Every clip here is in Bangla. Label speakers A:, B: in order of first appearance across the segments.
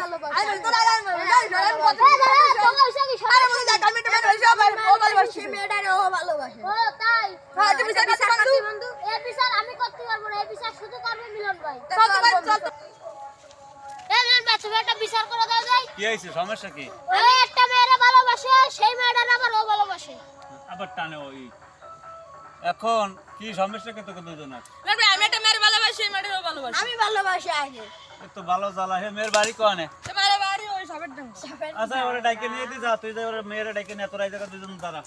A: কি
B: আরে মনে দেখ আমি তো মেরে হইছে আবার ও ভালোবাসে।
A: সে মেয়েটারে ও ভালোবাসে। ও তাই।
B: হ্যাঁ তুমি বিচার করতে বন্ধু।
A: এ বিচার আমি করতে পারব না এ বিচার শুধু করবে মিলন ভাই।
B: চল তো ভাই চল। তো।
A: এ মিলন ভাই তুমি একটা বিচার করে দাও যাই।
C: কি হয়েছে সমস্যা কি?
A: ওই একটা মেয়েরা ভালোবাসে সেই মেয়েটার আবার ও ভালোবাসে।
C: আবার টানে ওই। এখন কি সমস্যা কে তোকে দুজনের?
B: আমি একটা মেয়ের ভালোবাসি মেয়েটারও ভালোবাসি।
A: আমি ভালোবাসি আগে।
C: তো ভালো জ্বালা হে মেয়ের বাড়ি কনে
B: তোমার বাড়ি ওই সবের ডাঙ্গা
C: আচ্ছা ওরা নিয়ে দি যা তুই যা ওরা মেয়েরা ডাইকে নিয়ে তোরা এই জায়গা দুজন দাঁড়া।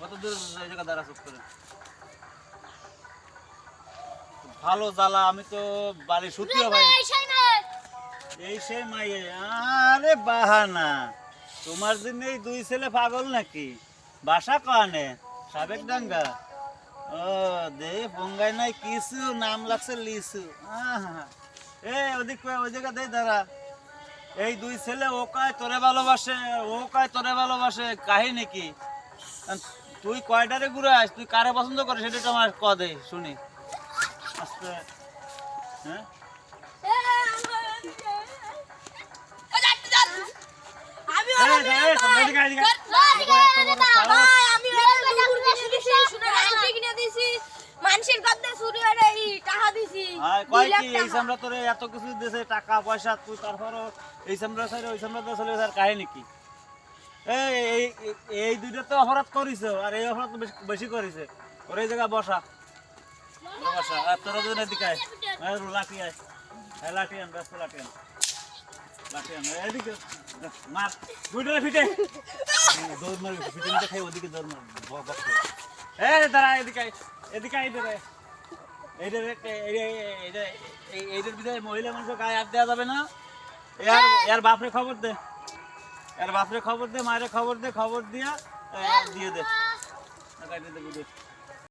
C: কত দূর এই জায়গা দাঁড়া চুপ করে। ভালো জ্বালা আমি তো বাড়ি শুতিও ভাই।
A: এই সেই
C: মাইয়ে আরে বাহানা। তোমার জন্য এই দুই ছেলে পাগল নাকি? বাসা কানে সাবেক ডাঙ্গা। ও দে বঙ্গাই নাই কিছু নাম লাগছে লিসু আহা। এ ওদিক ওই জায়গা দে দাঁড়া। এই দুই ছেলে ও কায় তোরে ভালোবাসে ও কায় তোরে ভালোবাসে কাহিনী কি? তুই কয়টারে ঘুরাস? তুই কারে পছন্দ করে সেটা তো আমার ক দে শুনি। আস্তে। হ্যাঁ?
B: আমি
C: এই, এই, এই, এদিকে, এদিকে।
B: ভাই আমি আন্টি কিনে দিছি মানুষের গদ্দে চুরি করে এই টাকা দিছি
C: আর কয় কি এই সামরা তোরে এত কিছু দিয়েছে টাকা পয়সা তুই তারপরও এই সামরা সাইড ওই সামরা তো চলে যার কাহিনী কি? এই এই- দুইটা তো অপরাধ করিস আর এই অপরাধ বেশি- করিছে। ওর এই জায়গা বসা। বসা। আর তোরা দুজন এদিকে আয়। লাঠি আয়। হ্যাঁ লাঠি আন ব্যস্ত লাঠি আন। লাঠি আন। এদিকে মার। দুইটা ফিটে। দৌড় মারবি ফিটে খাই ওদিকে দৌড় মারবি। এই দাঁড়া এদিকে আয়, এদিকে আয় রে। এইটার এইটার ভিতরে মহিলা মানুষের গায়ে দেওয়া যাবে না। এর এর বাপরে খবর দে। এর বাপরে খবর দে, মায়ের খবর দে, খবর দিয়া দিয়ে দে। গাড়িতে দে বুঝে